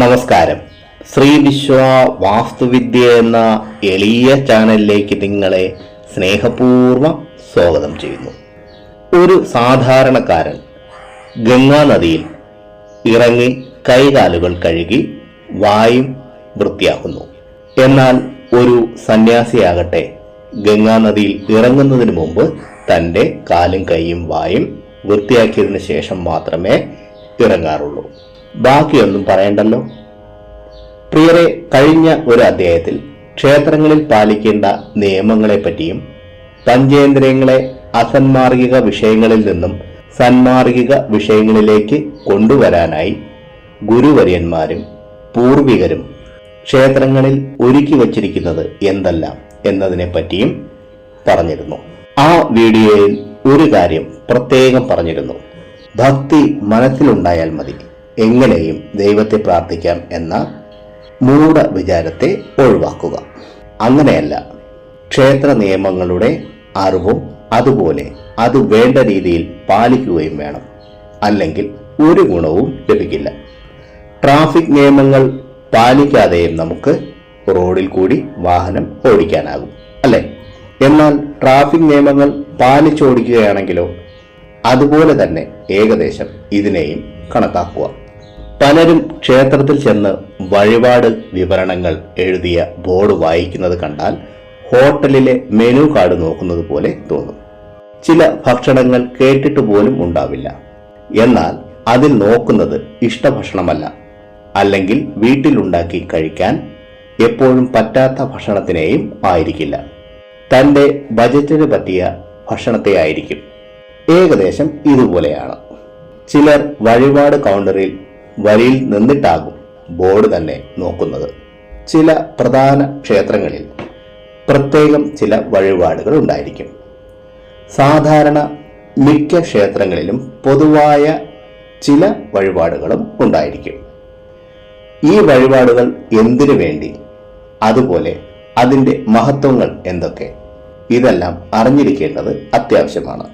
നമസ്കാരം. ശ്രീ വിശ്വ വാസ്തുവിദ്യ എന്ന എളിയ ചാനലിലേക്ക് നിങ്ങളെ സ്നേഹപൂർവം സ്വാഗതം ചെയ്യുന്നു. ഒരു സാധാരണക്കാരൻ ഗംഗാനദിയിൽ ഇറങ്ങി കൈകാലുകൾ കഴുകി വായും വൃത്തിയാക്കുന്നു. എന്നാൽ ഒരു സന്യാസിയാകട്ടെ ഗംഗാനദിയിൽ ഇറങ്ങുന്നതിന് മുമ്പ് തന്റെ കാലും കൈയും വായും വൃത്തിയാക്കിയതിനു ശേഷം മാത്രമേ ഇറങ്ങാറുള്ളൂ. ബാക്കിയൊന്നും പറയണ്ടല്ലോ? പ്രിയരെ കഴിഞ്ഞ ഒരു അധ്യായത്തിൽ ക്ഷേത്രങ്ങളിൽ പാലിക്കേണ്ട നിയമങ്ങളെപ്പറ്റിയും പഞ്ചേന്ദ്രിയങ്ങളെ അസന്മാർഗിക വിഷയങ്ങളിൽ നിന്നും സന്മാർഗിക വിഷയങ്ങളിലേക്ക് കൊണ്ടുവരാനായി ഗുരുവര്യന്മാരും പൂർവികരും ക്ഷേത്രങ്ങളിൽ ഒരുക്കി വച്ചിരിക്കുന്നത് എന്തെല്ലാം എന്നതിനെ പറ്റിയും പറഞ്ഞിരുന്നു. ആ വീഡിയോയിൽ ഒരു കാര്യം പ്രത്യേകം പറഞ്ഞിരുന്നു. ഭക്തി മനസ്സിലുണ്ടായാൽ മതി. എങ്ങനെയും ദൈവത്തെ പ്രാർത്ഥിക്കാം എന്ന മൂഢ വിചാരത്തെ ഒഴിവാക്കുക. അങ്ങനെയല്ല ക്ഷേത്ര നിയമങ്ങളുടെ അറിവും അതുപോലെ അത് വേണ്ട രീതിയിൽ പാലിക്കുകയും വേണം. അല്ലെങ്കിൽ ഒരു ഗുണവും ലഭിക്കില്ല. ട്രാഫിക് നിയമങ്ങൾ പാലിക്കാതെയും നമുക്ക് റോഡിൽ കൂടി വാഹനം ഓടിക്കാനാകും അല്ലെ? എന്നാൽ ട്രാഫിക് നിയമങ്ങൾ പാലിച്ചോടിക്കുകയാണെങ്കിലോ അതുപോലെ തന്നെ ഏകദേശം ഇതിനെയും കണക്കാക്കുക. പലരും ക്ഷേത്രത്തിൽ ചെന്ന് വഴിപാട് വിവരണങ്ങൾ എഴുതിയ ബോർഡ് വായിക്കുന്നത് കണ്ടാൽ ഹോട്ടലിലെ മെനു കാർഡ് നോക്കുന്നത് പോലെ തോന്നും. ചില ഭക്ഷണങ്ങൾ കേട്ടിട്ട് പോലും ഉണ്ടാവില്ല. എന്നാൽ അതിൽ നോക്കുന്നത് ഇഷ്ടഭക്ഷണമല്ല. അല്ലെങ്കിൽ വീട്ടിലുണ്ടാക്കി കഴിക്കാൻ എപ്പോഴും പറ്റാത്ത ഭക്ഷണത്തിനെയും ആയിരിക്കില്ല. തന്റെ ബജറ്റിന് പറ്റിയ ഭക്ഷണത്തെ ആയിരിക്കും. ഏകദേശം ഇതുപോലെയാണ്. ചിലർ വഴിപാട് കൗണ്ടറിൽ വരിയിൽ നിന്നിട്ടാകും ബോർഡ് തന്നെ നോക്കുന്നത്. ചില പ്രധാന ക്ഷേത്രങ്ങളിൽ പ്രത്യേകം ചില വഴിപാടുകൾ ഉണ്ടായിരിക്കും. സാധാരണ മിക്ക ക്ഷേത്രങ്ങളിലും പൊതുവായ ചില വഴിപാടുകളും ഉണ്ടായിരിക്കും. ഈ വഴിപാടുകൾ എന്തിനു വേണ്ടി? അതുപോലെ അതിന്റെ മഹത്വങ്ങൾ എന്തൊക്കെ? ഇതെല്ലാം അറിഞ്ഞിരിക്കേണ്ടത് അത്യാവശ്യമാണ്.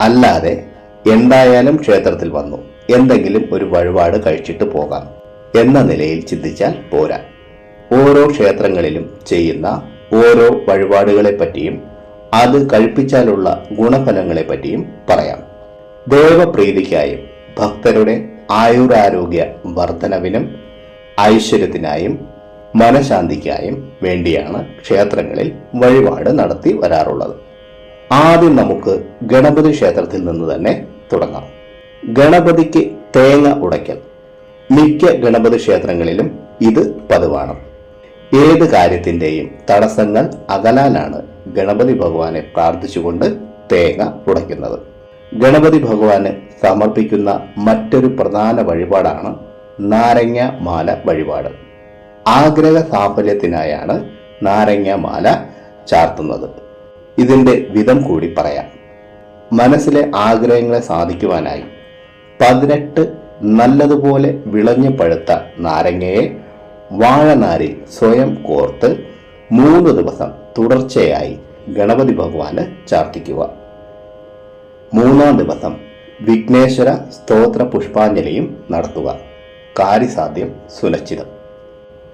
അല്ലാതെ എന്തായാലും ക്ഷേത്രത്തിൽ വന്നു. എന്തെങ്കിലും ഒരു വഴിപാട് കഴിച്ചിട്ട് പോകാം എന്ന നിലയിൽ ചിന്തിച്ചാൽ പോരാ. ഓരോ ക്ഷേത്രങ്ങളിലും ചെയ്യുന്ന ഓരോ വഴിപാടുകളെ പറ്റിയും അത് കഴിപ്പിച്ചാലുള്ള ഗുണഫലങ്ങളെ പറ്റിയും പറയാം. ദേവപ്രീതിക്കായും ഭക്തരുടെ ആയുരാരോഗ്യ വർധനവിനും ഐശ്വര്യത്തിനായും മനഃശാന്തിക്കായും വേണ്ടിയാണ് ക്ഷേത്രങ്ങളിൽ വഴിപാട് നടത്തി വരാറുള്ളത്. ആദ്യം നമുക്ക് ഗണപതി ക്ഷേത്രത്തിൽ നിന്ന് തന്നെ തുടങ്ങാം. ഗണപതിക്ക് തേങ്ങ ഉടയ്ക്കൽ. മിക്ക ഗണപതി ക്ഷേത്രങ്ങളിലും ഇത് പതിവാണ്. ഏത് കാര്യത്തിന്റെയും തടസ്സങ്ങൾ അകലാനാണ് ഗണപതി ഭഗവാനെ പ്രാർത്ഥിച്ചുകൊണ്ട് തേങ്ങ ഉടയ്ക്കുന്നത്. ഗണപതി ഭഗവാന് സമർപ്പിക്കുന്ന മറ്റൊരു പ്രധാന വഴിപാടാണ് നാരങ്ങ മാല വഴിപാട്. ആഗ്രഹ സാഫല്യത്തിനായാണ് നാരങ്ങ മാല ചാർത്തുന്നത്. ഇതിന്റെ വിധം കൂടി പറയാം. മനസ്സിലെ ആഗ്രഹങ്ങളെ സാധിക്കുവാനായി പതിനെട്ട് നല്ലതുപോലെ വിളഞ്ഞു പഴുത്ത നാരങ്ങയെ വാഴനാരിൽ സ്വയം കോർത്ത് മൂന്ന് ദിവസം തുടർച്ചയായി ഗണപതി ഭഗവാന് ചാർത്തിക്കുക. മൂന്നാം ദിവസം വിഘ്നേശ്വര സ്തോത്ര പുഷ്പാഞ്ജലിയും നടത്തുക. കാര്യസാധ്യം സുനിശ്ചിതം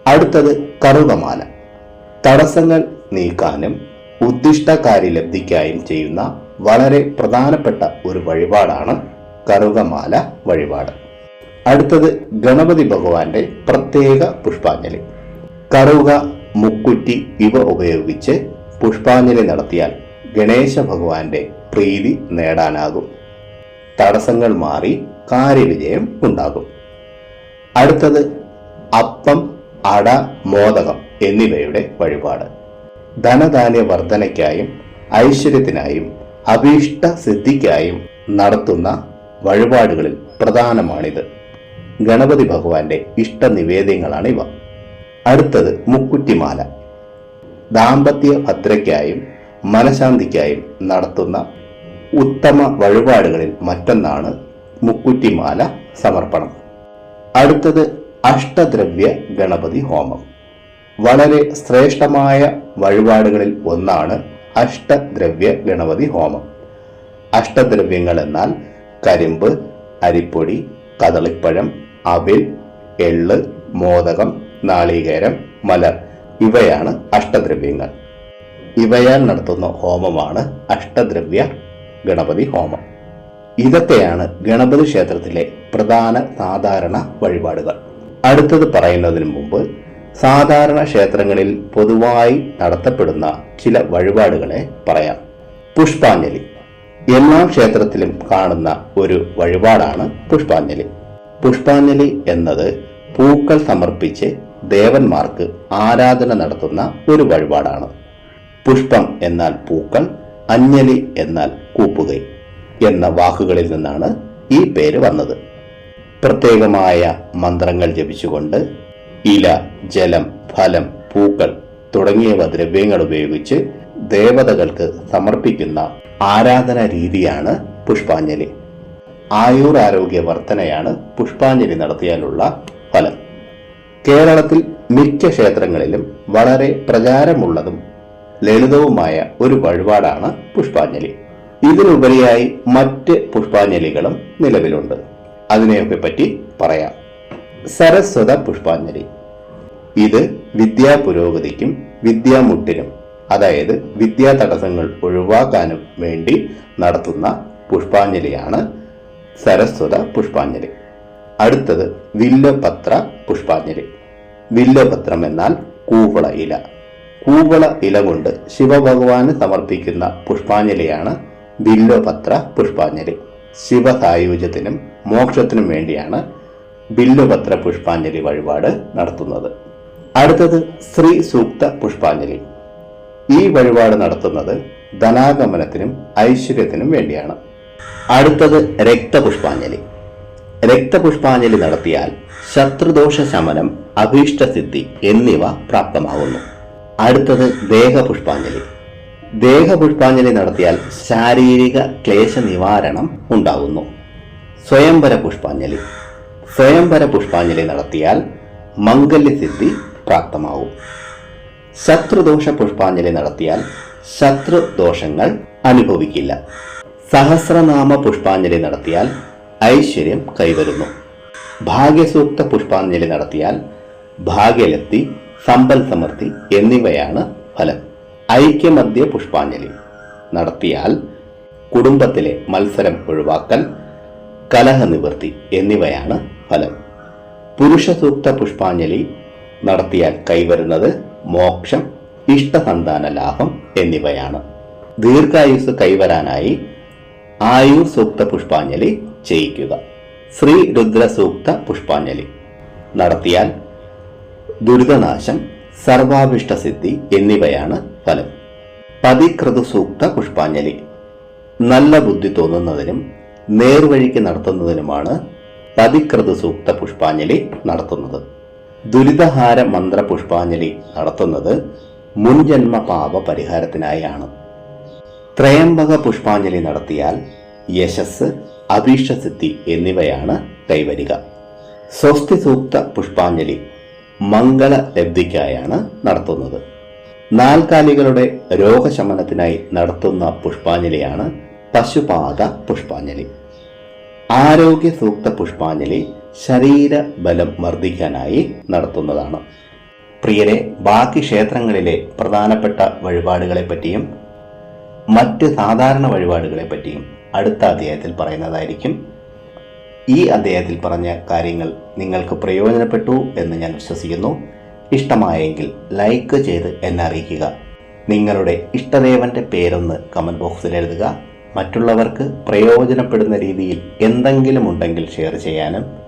അടുത്തത് കറുകമാല. തടസ്സങ്ങൾ നീക്കാനും ഉദ്ദിഷ്ട കാര്യലബ്ധിക്കായും ചെയ്യുന്ന വളരെ പ്രധാനപ്പെട്ട ഒരു വഴിപാടാണ് കറുകമാല വഴിപാട്. അടുത്തത് ഗണപതി ഭഗവാന്റെ പ്രത്യേക പുഷ്പാഞ്ജലി. കറുക മുക്കുറ്റി ഇവ ഉപയോഗിച്ച് പുഷ്പാഞ്ജലി നടത്തിയാൽ ഗണേശ ഭഗവാന്റെ പ്രീതി നേടാനാകും. തടസ്സങ്ങൾ മാറി കാര്യവിജയം ഉണ്ടാകും. അടുത്തത് അപ്പം അട മോദകം എന്നിവയുടെ വഴിപാട്. ധനധാന്യ വർധനയ്ക്കായും ഐശ്വര്യത്തിനായും അഭീഷ്ട സിദ്ധിക്കായും നടത്തുന്ന വഴിപാടുകളിൽ പ്രധാനമാണിത്. ഗണപതി ഭഗവാന്റെ ഇഷ്ട നിവേദ്യങ്ങളാണ് ഇവ അടുത്തത് മുക്കുറ്റിമാല. ദാമ്പത്യ ഭദ്രയ്ക്കായും മനഃശാന്തിക്കായും നടത്തുന്ന ഉത്തമ വഴിപാടുകളിൽ മറ്റൊന്നാണ് മുക്കുറ്റിമാല സമർപ്പണം. അടുത്തത് അഷ്ടദ്രവ്യ ഗണപതി ഹോമം. വളരെ ശ്രേഷ്ഠമായ വഴിപാടുകളിൽ ഒന്നാണ് അഷ്ടദ്രവ്യ ഗണപതി ഹോമം. അഷ്ടദ്രവ്യങ്ങൾ എന്നാൽ കരിമ്പ് അരിപ്പൊടി കദളിപ്പഴം അവിൽ എള്ള് മോദകം നാളികേരം മലർ ഇവയാണ് അഷ്ടദ്രവ്യങ്ങൾ. ഇവയാൽ നടത്തുന്ന ഹോമമാണ് അഷ്ടദ്രവ്യ ഗണപതി ഹോമം. ഇതൊക്കെയാണ് ഗണപതി ക്ഷേത്രത്തിലെ പ്രധാന സാധാരണ വഴിപാടുകൾ. അടുത്തത് പറയുന്നതിന് മുമ്പ് സാധാരണ ക്ഷേത്രങ്ങളിൽ പൊതുവായി നടത്തപ്പെടുന്ന ചില വഴിപാടുകളെ പറയാം. പുഷ്പാഞ്ജലി. എല്ലാ ക്ഷേത്രത്തിലും കാണുന്ന ഒരു വഴിപാടാണ് പുഷ്പാഞ്ജലി. പുഷ്പാഞ്ജലി എന്നത് പൂക്കൾ സമർപ്പിച്ച് ദേവന്മാർക്ക് ആരാധന നടത്തുന്ന ഒരു വഴിപാടാണ്. പുഷ്പം എന്നാൽ പൂക്കൾ അഞ്ജലി എന്നാൽ കൂപ്പുകൈ എന്ന വാക്കുകളിൽ നിന്നാണ് ഈ പേര് വന്നത്. പ്രത്യേകമായ മന്ത്രങ്ങൾ ജപിച്ചുകൊണ്ട് ഇല ജലം ഫലം പൂക്കൾ തുടങ്ങിയവ ദ്രവ്യങ്ങൾ ഉപയോഗിച്ച് ദേവതകൾക്ക് സമർപ്പിക്കുന്ന ആരാധന രീതിയാണ് പുഷ്പാഞ്ജലി. ആയുർ ആരോഗ്യ വർധനയാണ് പുഷ്പാഞ്ജലി നടത്തിയാലുള്ള ഫലം. കേരളത്തിൽ മിക്ക ക്ഷേത്രങ്ങളിലും വളരെ പ്രചാരമുള്ളതും ലളിതവുമായ ഒരു വഴിപാടാണ് പുഷ്പാഞ്ജലി. ഇതിനുപരിയായി മറ്റ് പുഷ്പാഞ്ജലികളും നിലവിലുണ്ട്. അതിനെയൊക്കെ പറ്റി പറയാം. സരസ്വത പുഷ്പാഞ്ജലി. ഇത് വിദ്യാ പുരോഗതിക്കും വിദ്യാമുട്ടിനും അതായത് വിദ്യാ തടസ്സങ്ങൾ ഒഴിവാക്കാനും വേണ്ടി നടത്തുന്ന പുഷ്പാഞ്ജലിയാണ് സരസ്വത പുഷ്പാഞ്ജലി. അടുത്തത് വില്ലപത്ര പുഷ്പാഞ്ജലി. വില്ലപത്രം എന്നാൽ കൂവള ഇല. കൂവള ഇല കൊണ്ട് ശിവഭഗവാന് സമർപ്പിക്കുന്ന പുഷ്പാഞ്ജലിയാണ് വില്ലപത്ര പുഷ്പാഞ്ജലി. ശിവസായുജ്യത്തിനും മോക്ഷത്തിനും വേണ്ടിയാണ് ബില്വപത്ര പുഷ്പാഞ്ജലി വഴിപാട് നടത്തുന്നത്. അടുത്തത് ശ്രീ സൂക്ത പുഷ്പാഞ്ജലി. ഈ വഴിപാട് നടത്തുന്നത് ധനാഗമനത്തിനും ഐശ്വര്യത്തിനും വേണ്ടിയാണ്. അടുത്തത് രക്തപുഷ്പാഞ്ജലി. രക്തപുഷ്പാഞ്ജലി നടത്തിയാൽ ശത്രുദോഷ ശമനം അഭീഷ്ടസിദ്ധി എന്നിവ പ്രാപ്തമാകുന്നു അടുത്തത് ദേഹപുഷ്പാഞ്ജലി. ദേഹപുഷ്പാഞ്ജലി നടത്തിയാൽ ശാരീരിക ക്ലേശ നിവാരണം ഉണ്ടാകുന്നു സ്വയംവര പുഷ്പാഞ്ജലി. സ്വയംവര പുഷ്പാഞ്ജലി നടത്തിയാൽ മംഗല്യസിദ്ധി പ്രാപ്തമാവും. ശത്രുദോഷ പുഷ്പാഞ്ജലി നടത്തിയാൽ ശത്രുദോഷങ്ങൾ അനുഭവിക്കില്ല. സഹസ്രനാമ പുഷ്പാഞ്ജലി നടത്തിയാൽ ഐശ്വര്യം കൈവരുന്നു. ഭാഗ്യസൂക്ത പുഷ്പാഞ്ജലി നടത്തിയാൽ ഭാഗ്യലത്തി സമ്പൽ സമൃദ്ധി എന്നിവയാണ് ഫലം. ഐക്യമദ്യ പുഷ്പാഞ്ജലി നടത്തിയാൽ കുടുംബത്തിലെ മത്സരം ഒഴിവാക്കൽ കലഹ നിവൃത്തി എന്നിവയാണ് ഫലം. പുരുഷസൂക്ത പുഷ്പാഞ്ജലി നടത്തിയാൽ കൈവരുന്നത് മോക്ഷം ഇഷ്ടസന്താന ലാഭം എന്നിവയാണ്. ദീർഘായുസ് കൈവരാനായി ആയു സൂക്ത പുഷ്പാഞ്ജലി ചെയ്യിക്കുക. ശ്രീ രുദ്ര സൂക്ത പുഷ്പാഞ്ജലി. നടത്തിയാൽ ദുരിതനാശം സർവാഭിഷ്ടസിദ്ധി എന്നിവയാണ് ഫലം. പതികൃത സൂക്ത പുഷ്പാഞ്ജലി. നല്ല ബുദ്ധി തോന്നുന്നതിനും നേർവഴിക്ക് നടത്തുന്നതിനുമാണ് സൂക്ത പുഷ്പാഞ്ജലി നടത്തുന്നത്. ദുരിതഹാര മന്ത്ര പുഷ്പാഞ്ജലി നടത്തുന്നത് മുൻജന്മ പാപ പരിഹാരത്തിനായാണ് ത്രയംബക പുഷ്പാഞ്ജലി നടത്തിയാൽ യശസ് അഭീഷ്ടസിദ്ധി എന്നിവയാണ് കൈവരിക. സ്വസ്തി സൂക്ത പുഷ്പാഞ്ജലി മംഗള ലബ്ധിക്കായാണ് നടത്തുന്നത്. നാൽക്കാലികളുടെ രോഗശമനത്തിനായി നടത്തുന്ന പുഷ്പാഞ്ജലിയാണ് പശുപാത പുഷ്പാഞ്ജലി. ആരോഗ്യ സൂക്ത പുഷ്പാഞ്ജലി ശരീര ബലം വർദ്ധിക്കാനായി നടത്തുന്നതാണ്. പ്രിയരെ ബാക്കി ക്ഷേത്രങ്ങളിലെ പ്രധാനപ്പെട്ട വഴിപാടുകളെ പറ്റിയും മറ്റ് സാധാരണ വഴിപാടുകളെ പറ്റിയും അടുത്ത അധ്യായത്തിൽ പറയുന്നതായിരിക്കും. ഈ അധ്യായത്തിൽ പറഞ്ഞ കാര്യങ്ങൾ നിങ്ങൾക്ക് പ്രയോജനപ്പെട്ടു എന്ന് ഞാൻ വിശ്വസിക്കുന്നു. ഇഷ്ടമായെങ്കിൽ ലൈക്ക് ചെയ്ത് എന്നെ അറിയിക്കുക. നിങ്ങളുടെ ഇഷ്ടദേവന്റെ പേരൊന്ന് കമന്റ് ബോക്സിൽ എഴുതുക. മറ്റുള്ളവർക്ക് പ്രയോജനപ്പെടുന്ന രീതിയിൽ എന്തെങ്കിലും ഉണ്ടെങ്കിൽ ഷെയർ ചെയ്യാനും